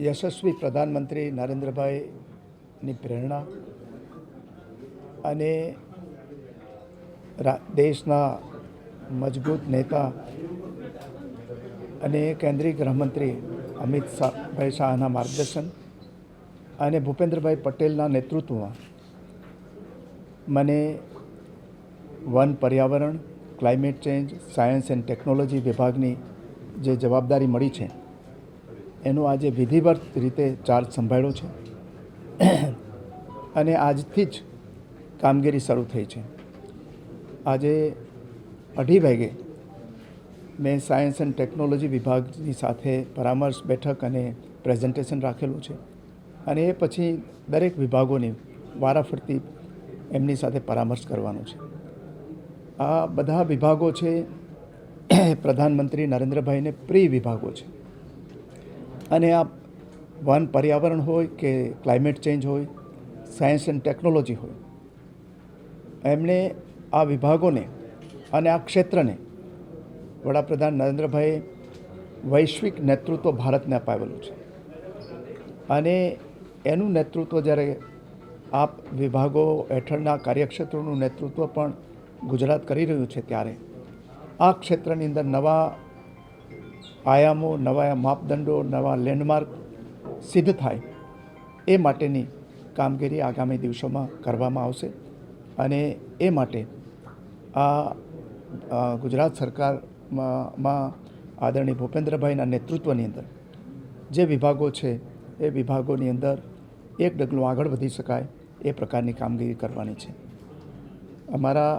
યશસ્વી પ્રધાનમંત્રી નરેન્દ્રભાઈની પ્રેરણા અને દેશના મજબૂત નેતા અને કેન્દ્રીય ગૃહમંત્રી અમિત શાહભાઈ શાહના માર્ગદર્શન અને ભૂપેન્દ્રભાઈ પટેલના નેતૃત્વમાં મને વન પર્યાવરણ, climate change, science and technology વિભાગની જે જવાબદારી મળી છે એનો આજે વિધિવત રીતે ચાર્જ સંભાળ્યો છે, અને આજથી જ કામગીરી શરૂ થઈ છે. આજે અઢી વાગે મેં સાયન્સ એન્ડ ટેકનોલોજી વિભાગની સાથે પરામર્શ બેઠક અને પ્રેઝન્ટેશન રાખેલું છે. અને એ પછી દરેક વિભાગોની વારાફરતી એમની સાથે પરામર્શ કરવાનો છે. આ બધા વિભાગો છે પ્રધાનમંત્રી નરેન્દ્રભાઈને પ્રિય વિભાગો છે. અને આ વન પર્યાવરણ હોય કે ક્લાઇમેટ ચેન્જ હોય સાયન્સ એન્ડ ટેકનોલોજી હોય. એમણે આ વિભાગોને અને આ ક્ષેત્રને વડાપ્રધાન નરેન્દ્રભાઈએ વૈશ્વિક નેતૃત્વ ભારતને અપાવેલું છે. અને એનું નેતૃત્વ જ્યારે આપ વિભાગો હેઠળના કાર્યક્ષેત્રોનું નેતૃત્વ પણ ગુજરાત કરી રહ્યું છે ત્યારે, આ ક્ષેત્રની અંદર નવા આયામો, નવા માપદંડો, નવા લેન્ડમાર્ક સિદ્ધ થાય. એ માટેની કામગીરી આગામી દિવસોમાં કરવામાં આવશે અને એ માટે આ ગુજરાત સરકારમાં આદરણીય ભૂપેન્દ્રભાઈના નેતૃત્વની અંદર જે વિભાગો છે, એ વિભાગોની અંદર એક ડગલું આગળ વધી શકાય એ પ્રકારની કામગીરી કરવાની છે. અમારા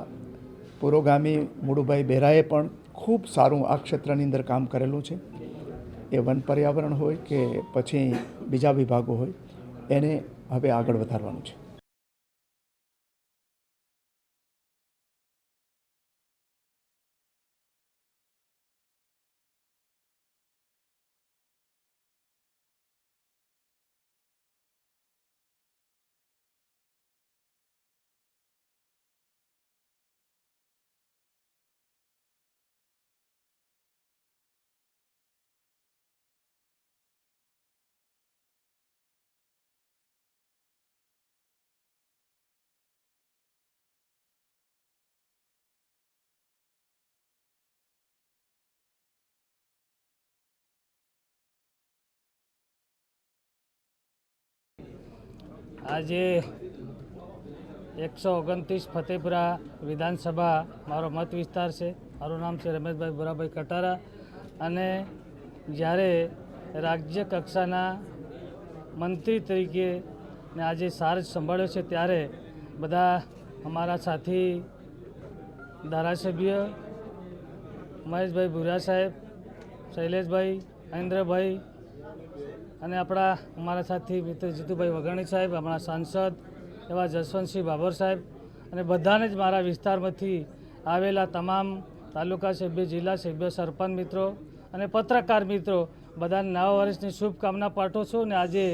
પુરોગામી મુળુભાઈ બેરાએ પણ ખૂબ સારું આ ક્ષેત્રની અંદર કામ કરેલું છે. એ વન પર્યાવરણ હોય કે પછી બીજા વિભાગો હોય, એને હવે આગળ વધારવાનું છે. આજે એકસો ઓગણત્રીસ ફતેપુરા વિધાનસભા મારો મત વિસ્તાર છે. મારું નામ છે રમેશભાઈ ભુરાભાઈ કટારા અને જ્યારે રાજ્ય કક્ષાના મંત્રી તરીકે ને આજે સાર સંભાળ્યો છે ત્યારે બધા અમારા સાથી ધારાસભ્ય મહેશભાઈ ભુરા સાહેબ, શૈલેષભાઈ, મહેન્દ્રભાઈ અને આપણા અમારા સાથી મિત્ર જીતુભાઈ વઘાણી સાહેબ આપણા સાંસદ એવા જસવંતસિંહ બાબર સાહેબ અને બધાને જ મારા વિસ્તારમાંથી આવેલા તમામ તાલુકા સભ્ય, જિલ્લા સભ્ય, સરપંચ મિત્રો અને પત્રકાર મિત્રો, બધાને નવા વર્ષની શુભકામના પાઠવું છું અને આજે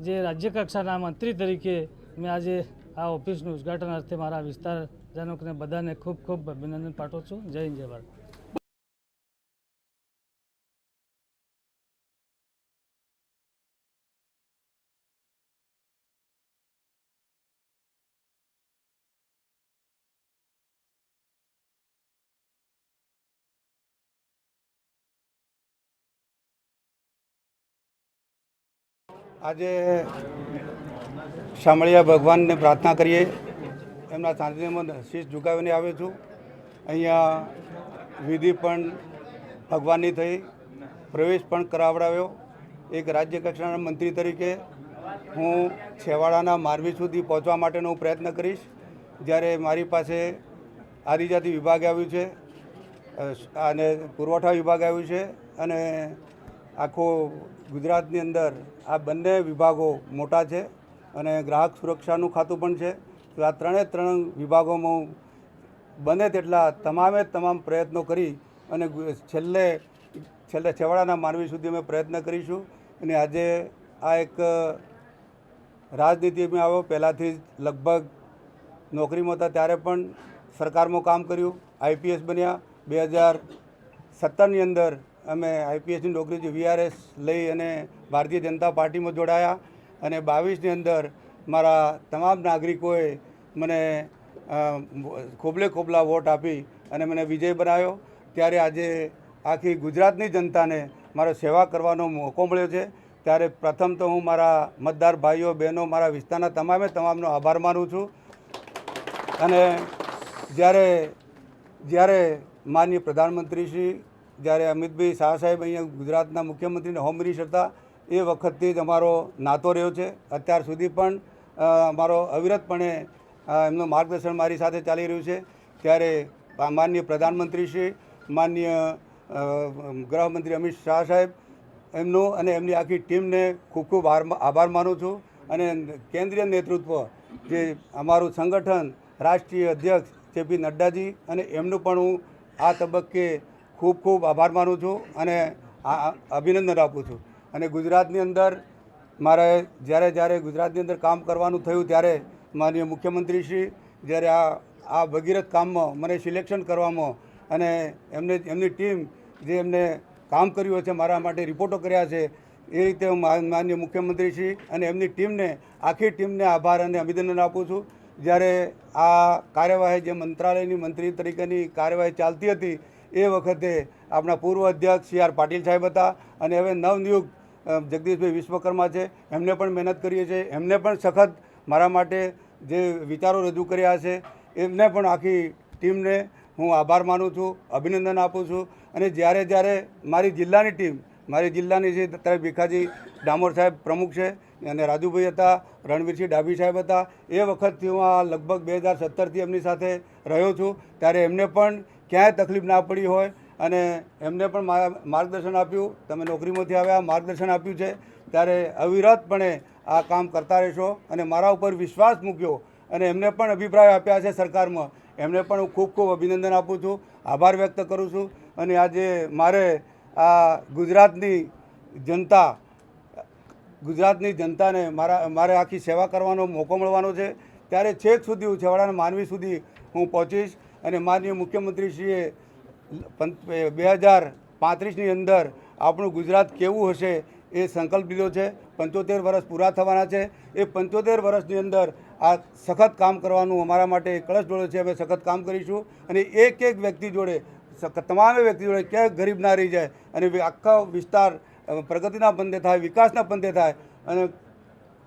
જે રાજ્યકક્ષાના મંત્રી તરીકે મેં આજે આ ઓફિસનું ઉદ્ઘાટન અર્થે મારા વિસ્તારજનોને બધાને ખૂબ ખૂબ અભિનંદન પાઠવું છું. જય જય ભારત. આજે શામળિયા ભગવાનને પ્રાર્થના કરીએ. એમના સાનિધ્યમાં શીશ ઝુકાવીને આવ્યો છું. અહીંયા વિધિ પણ ભગવાનની થઈ, પ્રવેશ પણ કરાવડાવ્યો. એક રાજ્ય કક્ષાના મંત્રી તરીકે હું છેવાડાના મારવી સુધી પહોંચવા માટેનો પ્રયત્ન કરીશ. જ્યારે મારી પાસે આદિજાતિ વિભાગ આવ્યું છે અને પુરવઠા વિભાગ આવ્યું છે અને આખો ગુજરાતની અંદર આ બંને વિભાગો મોટા છે અને ગ્રાહક સુરક્ષાનું ખાતું પણ છે. તો આ ત્રણે ત્રણ વિભાગોમાં બને તેટલા તમામે તમામ પ્રયત્નો કરી અને છેલ્લે છેલ્લે છેવાડાના માનવી સુધી અમે પ્રયત્ન કરીશું. અને આજે આ એક રાજનીતિમાં આવ્યો પહેલાંથી જ લગભગ નોકરીમાં હતા ત્યારે પણ સરકારમાં કામ કર્યું. આઈપીએસ બન્યા. બે હજાર સત્તરની અંદર અમે આઈપીએસની નોકરી જે વીઆરએસ લઈ અને ભારતીય જનતા પાર્ટીમાં જોડાયા અને બાવીસની અંદર મારા તમામ નાગરિકોએ મને ખોબલે ખોબલા વોટ આપી અને મને વિજય બનાવ્યો. ત્યારે આજે આખી ગુજરાતની જનતાને મારો સેવા કરવાનો મોકો મળ્યો છે. ત્યારે પ્રથમ તો હું મારા મતદાર ભાઈઓ, બહેનો, મારા વિસ્તારના તમામે તમામનો આભાર માનું છું. અને જ્યારે જ્યારે માનનીય પ્રધાનમંત્રી શ્રી જ્યારે અમિતભાઈ શાહ સાહેબ અહીંયા ગુજરાતના મુખ્યમંત્રીને હોમ મિનિસ્ટર હતા, એ વખતથી જ અમારો નાતો રહ્યો છે. અત્યાર સુધી પણ અમારો અવિરતપણે એમનું માર્ગદર્શન મારી સાથે ચાલી રહ્યું છે. ત્યારે માનનીય પ્રધાનમંત્રી શ્રી, માનનીય ગૃહમંત્રી અમિત શાહ સાહેબ, એમનું અને એમની આખી ટીમને ખૂબ ખૂબ આભાર માનું છું. અને કેન્દ્રીય નેતૃત્વ જે અમારું સંગઠન, રાષ્ટ્રીય અધ્યક્ષ જેપી નડ્ડાજી અને એમનું પણ હું આ તબક્કે ખૂબ ખૂબ આભાર માનું છું અને અભિનંદન આપું છું. અને ગુજરાતની અંદર મારે જ્યારે જ્યારે ગુજરાતની અંદર કામ કરવાનું થયું ત્યારે માનનીય મુખ્યમંત્રીશ્રી જ્યારે આ આ ભગીરથ કામમાં મને સિલેક્શન કરવામાં અને એમને, એમની ટીમ જે એમને કામ કર્યું છે મારા માટે રિપોર્ટો કર્યા છે એ રીતે હું માનનીય મુખ્યમંત્રીશ્રી અને એમની ટીમને, આખી ટીમને આભાર અને અભિનંદન આપું છું. જ્યારે આ કાર્યવાહી જે મંત્રાલયની મંત્રી તરીકેની કાર્યવાહી ચાલતી હતી એ વખતે આપણા પૂર્વ અધ્યક્ષ સી આર પાટીલ સાહેબ હતા અને હવે નવનિયુક્ત જગદીશભાઈ વિશ્વકર્મા છે. એમને પણ મહેનત કરીએ છીએ. એમને પણ સખત મારા માટે જે વિચારો રજૂ કર્યા છે, એમને પણ આખી ટીમને હું આભાર માનું છું, અભિનંદન આપું છું. અને જ્યારે જ્યારે મારી જિલ્લાની ટીમ, મારી જિલ્લાની જે અત્યારે ભીખાજી ડામોર સાહેબ પ્રમુખ છે અને રાજુભાઈ હતા, રણવીરસિંહ ડાભી સાહેબ હતા, એ વખતથી હું આ લગભગ બે હજાર સત્તરથી એમની સાથે રહ્યો છું. ત્યારે એમને પણ ક્યાંય તકલીફ ના પડી હોય અને એમને પણ માર્ગદર્શન આપ્યું. તમે નોકરીમાંથી આવ્યા, માર્ગદર્શન આપ્યું છે. ત્યારે અવિરતપણે આ કામ કરતા રહેશો અને મારા ઉપર વિશ્વાસ મૂક્યો અને એમને પણ અભિપ્રાય આપ્યા છે સરકારમાં. એમને પણ હું ખૂબ ખૂબ અભિનંદન આપું છું. આભાર વ્યક્ત કરું છું. અને આજે મારે આ ગુજરાતની જનતા, ગુજરાતની જનતાને મારા, મારે આખી સેવા કરવાનો મોકો મળવાનો છે. ત્યારે છેક સુધી હું છેવાડાના માનવી સુધી હું પહોંચીશ. અને માનનીય મુખ્યમંત્રીશ્રીએ બે હજાર પાંત્રીસની અંદર આપણું ગુજરાત કેવું હશે એ સંકલ્પ લીધો છે. પંચોતેર વર્ષ પૂરા થવાના છે. એ પંચોતેર વર્ષની અંદર આ સખત કામ કરવાનું અમારા માટે કળશ જોડે છે. અમે સખત કામ કરીશું અને એક એક વ્યક્તિ જોડે તમામે વ્યક્તિ જોડે ક્યાંય ગરીબ ના રહી જાય અને આખા વિસ્તાર પ્રગતિના પંથે થાય, વિકાસના પંથે થાય અને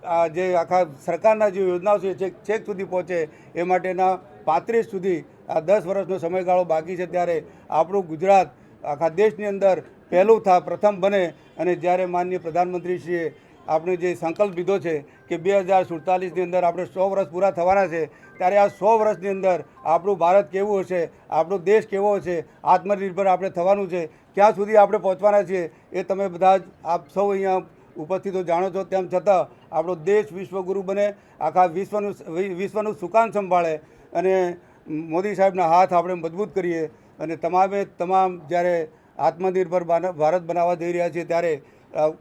આ જે આખા સરકારના જે યોજનાઓ છે છેક સુધી પહોંચે એ માટેના પાંત્રીસ સુધી આ દસ વર્ષનો સમયગાળો બાકી છે ત્યારે આપણું ગુજરાત આખા દેશની અંદર પહેલું થા, પ્રથમ બને અને જ્યારે માનનીય પ્રધાનમંત્રીશ્રીએ આપણે જે સંકલ્પ લીધો છે કે બે હજાર સુડતાલીસની અંદર આપણે સો વર્ષ પૂરા થવાના છે, ત્યારે આ સો વર્ષની અંદર આપણું ભારત કેવું હશે, આપણો દેશ કેવો હશે, આત્મનિર્ભર આપણે થવાનું છે, ક્યાં સુધી આપણે પહોંચવાના છીએ, એ તમે બધા જ આપ સૌ અહીંયા ઉપસ્થિતો જાણો છો, તેમ છતાં આપણો દેશ વિશ્વગુરુ બને, આખા વિશ્વનું વિશ્વનું સુકાન સંભાળે અને મોદી સાહેબના હાથ આપણે મજબૂત કરીએ અને તમામે તમામ જ્યારે આત્મનિર્ભર ભારત બનાવવા જઈ રહ્યા છીએ ત્યારે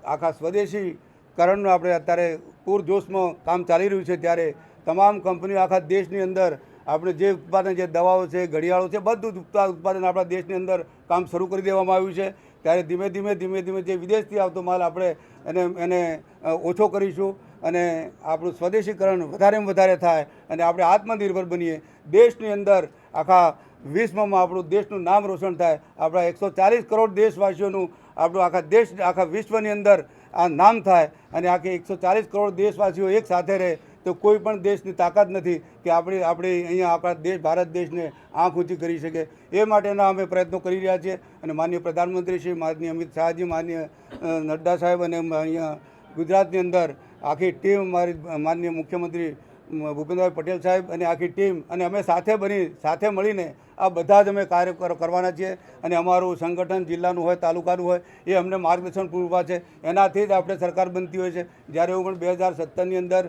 આખા સ્વદેશી કરણનું આપણે અત્યારે પૂરજોશમાં કામ ચાલી રહ્યું છે ત્યારે તમામ કંપનીઓ આખા દેશની અંદર આપણે જે ઉત્પાદન જે દવાઓ છે, ઘડિયાળો છે, બધું જ ઉત્પા- ઉત્પાદન આપણા દેશની અંદર કામ શરૂ કરી દેવામાં આવ્યું છે. ત્યારે ધીમે ધીમે ધીમે ધીમે જે વિદેશથી આવતો માલ આપણે એને એને ઓછો કરીશું. અને આપણું સ્વદેશીકરણ વધારેમાં વધારે થાય અને આપણે આત્મનિર્ભર બનીએ. દેશની અંદર આખા વિશ્વમાં આપણું દેશનું નામ રોશન થાય. આપણા એકસો ચાલીસ કરોડ દેશવાસીઓનું આપણું આખા દેશ આખા વિશ્વની અંદર આ નામ થાય અને આખી એકસો ચાલીસ કરોડ દેશવાસીઓ એક સાથે રહે તો કોઈ પણ દેશની તાકાત નથી કે આપણે આપણે અહીંયા આપણા દેશ ભારત દેશને આંખ ઊંચી કરી શકે. એ માટેના અમે પ્રયત્નો કરી રહ્યા છીએ અને માનનીય પ્રધાનમંત્રી શ્રી માનનીય અમિત શાહજી માનનીય અ, નડ્ડા સાહેબ અને અહીંયા ગુજરાતની અંદર આખી ટીમ મારી માનનીય મુખ્યમંત્રી ભૂપેન્દ્રભાઈ પટેલ સાહેબ અને આખી ટીમ અને અમે સાથે બની, સાથે મળીને આ બધા જ અમે કાર્ય કરવાના છીએ અને અમારું સંગઠન જિલ્લાનું હોય, તાલુકાનું હોય, એ અમને માર્ગદર્શન પૂરું પાડે છે. એનાથી જ આપણે સરકાર બનતી હોય છે. જ્યારે હું પણ બે હજાર સત્તરની અંદર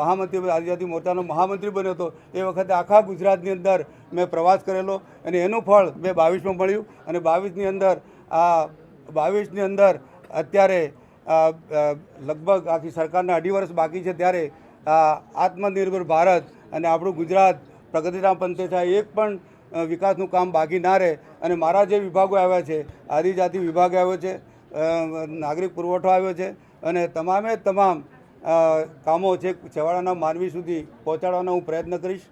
મહામંત્રી આદિજાતિ મોરચાનો મહામંત્રી બન્યો હતો, એ વખતે આખા ગુજરાતની અંદર મેં પ્રવાસ કરેલો અને એનું ફળ મેં બાવીસમાં મળ્યું અને બાવીસની અંદર આ, બાવીસની અંદર અત્યારે લગભગ આખી સરકારના અઢી વર્ષ બાકી છે ત્યારે આત્મનિર્ભર ભારત અને આપણું ગુજરાત પ્રગતિના પંથે થાય એક પણ વિકાસનું કામ બાકી ના રહે. અને મારા જે વિભાગો આવ્યા છે, આદિજાતિ વિભાગ આવ્યો છે નાગરિક પુરવઠો આવ્યો છે અને તમામે તમામ કામો છે, છેવાડાના માનવી સુધી પહોંચાડવાનો હું પ્રયત્ન કરીશ.